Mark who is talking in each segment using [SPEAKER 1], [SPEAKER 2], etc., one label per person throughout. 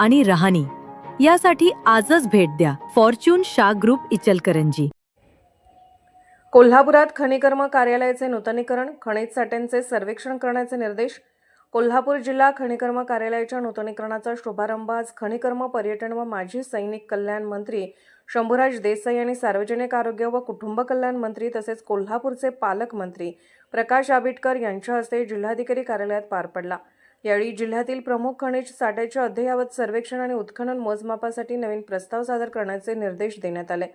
[SPEAKER 1] आणि रहाणी. यासाठी आजच भेट द्या. फॉर्च्यून शा ग्रुप इचलकरंजी.
[SPEAKER 2] कोल्हापुरात खनिकर्म कार्यालयाचे नूतनीकरण खनिज साठ्यांचे सर्वेक्षण करण्याचे निर्देश कोल्हापूर जिल्हा खनिकर्म कार्यालयाच्या नूतनीकरणाचा शुभारंभ आज खनिकर्म पर्यटन व माजी सैनिक कल्याण मंत्री शंभूराज देसाई आणि सार्वजनिक आरोग्य व कुटुंब कल्याण मंत्री तसेच कोल्हापूरचे पालकमंत्री प्रकाश आबिटकर यांच्या हस्ते जिल्हाधिकारी कार्यालयात पार पडला. यावेळी जिल्ह्यातील प्रमुख खनिज साठ्याचे अद्ययावत सर्वेक्षण आणि उत्खनन मोजमापासाठी नवीन प्रस्ताव सादर करण्याचे निर्देश देण्यात आले.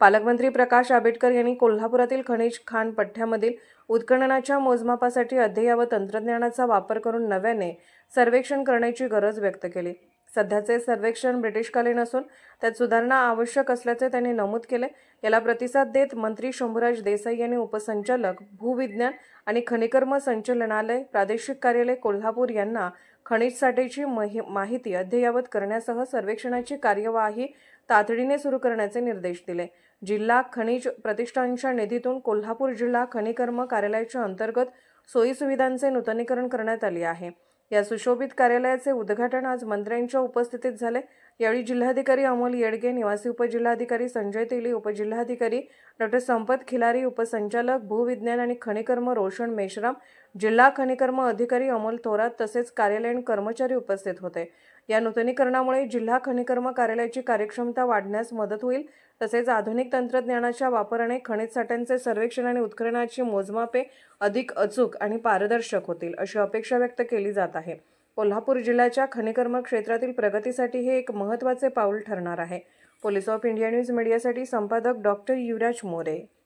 [SPEAKER 2] पालकमंत्री प्रकाश आंबेडकर यांनी कोल्हापुरातील खनिज खाण पठ्ठ्यामधील उत्खननाच्या मोजमापासाठी अद्ययावत तंत्रज्ञानाचा वापर करून नव्याने सर्वेक्षण करण्याची गरज व्यक्त केली. सध्याचे सर्वेक्षण ब्रिटिशकालीन असून त्यात सुधारणा आवश्यक असल्याचे त्यांनी नमूद केले. याला प्रतिसाद देत मंत्री शंभूराज देसाई यांनी उपसंचालक भूविज्ञान आणि खनिकर्म संचलनालय प्रादेशिक कार्यालय कोल्हापूर यांना खनिज महि- माहिती अद्ययावत करण्यासह सर्वेक्षणाची कार्यवाही तातडीने सुरू करण्याचे निर्देश दिले. जिल्हा खनिज प्रतिष्ठानच्या निधीतून कोल्हापूर जिल्हा खनिकर्म कार्यालयाच्या अंतर्गत सोयीसुविधांचे नूतनीकरण करण्यात आले आहे. या सुशोभित कार्यालयाचे उद्घाटन आज मंत्र्यांच्या उपस्थितीत झाले. यावेळी जिल्हाधिकारी अमोल येडगे निवासी उपजिल्हाधिकारी संजय तेली उपजिल्हाधिकारी डॉक्टर संपत खिलारी उपसंचालक भूविज्ञान आणि खनिकर्म रोशन मेश्राम जिल्हा खनिकर्म अधिकारी अमोल थोरात तसेच कार्यालयीन कर्मचारी उपस्थित होते. या नूतनीकरणामुळे जिल्हा खनिकर्म कार्यालयाची कार्यक्षमता वाढण्यास मदत होईल. तसेच आधुनिक तंत्रज्ञानाच्या वापराने खनिज साठ्यांचे सर्वेक्षण आणि उत्खननाची मोजमापे अधिक अचूक आणि पारदर्शक होतील अशी अपेक्षा व्यक्त केली जात आहे. कोल्हापूर जिल्ह्याच्या खनिकर्म क्षेत्रातील प्रगतीसाठी हे एक महत्त्वाचे पाऊल ठरणार आहे. पोलीस ऑफ इंडिया न्यूज मीडियासाठी संपादक डॉक्टर युवराज मोरे.